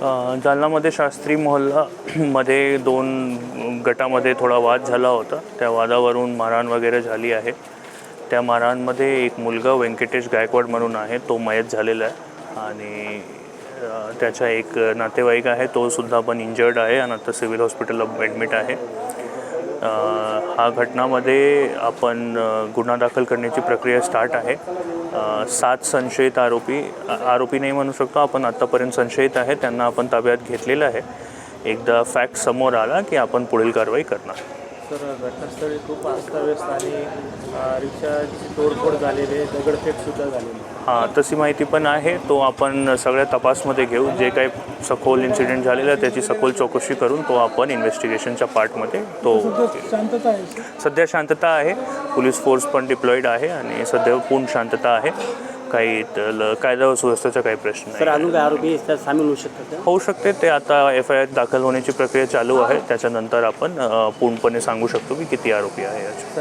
जालनामध्ये शास्त्री मोहल्लामध्ये दोन गटामध्ये थोडा वाद झाला होता. त्या वादावरून मारहाण वगैरे झाली आहे. त्या मारहाणमध्ये एक मुलगा व्यंकटेश गायकवाड म्हणून आहे. तो मयत झालेला आहे. आणि त्याचा एक नातेवाईक आहे. तो सुद्धा पण इंजर्ड आहे. आणि आता सिव्हिल हॉस्पिटलला ॲडमिट आहे. हा घटनामध्ये आपण गुन्हा दाखल करण्याची प्रक्रिया स्टार्ट आहे. सात संशयित आरोपी आरोपी नाही म्हणू शकतो आपण आत्तापर्यंत संशयित आहे त्यांना आपण ताब्यात घेतलेलं आहे. एकदा फॅक्ट समोर आला की आपण पुढील कारवाई करणार. तर घटनास्थळी खूप अस्ताव्यस्त आणि रिक्षाची तोडफोड झालेली आहे दगडफेकसुद्धा झालेली आहे. हां तशी माहिती पण आहे. तो आपण सगळ्या तपासमध्ये घेऊ. जे काही सखोल इन्सिडेंट झालेलं आहे त्याची सखोल चौकशी करून तो आपण इन्व्हेस्टिगेशनच्या पार्टमध्ये तो शांतता आहे सध्या शांतता आहे. पोलीस फोर्स पण डिप्लॉईड आहे आणि सध्या पूर्ण शांतता आहे. काही ल- कायदा व सुव्यवस्थेचा काही प्रश्न सर नाही. अजून काय आरोपी त्यात सामील होऊ शकतात का? होऊ शकते. ते आता एफ आय आर दाखल होण्याची प्रक्रिया चालू आहे. त्याच्यानंतर आपण अ, पूर्णपणे सांगू शकतो की किती आरोपी आहे याचे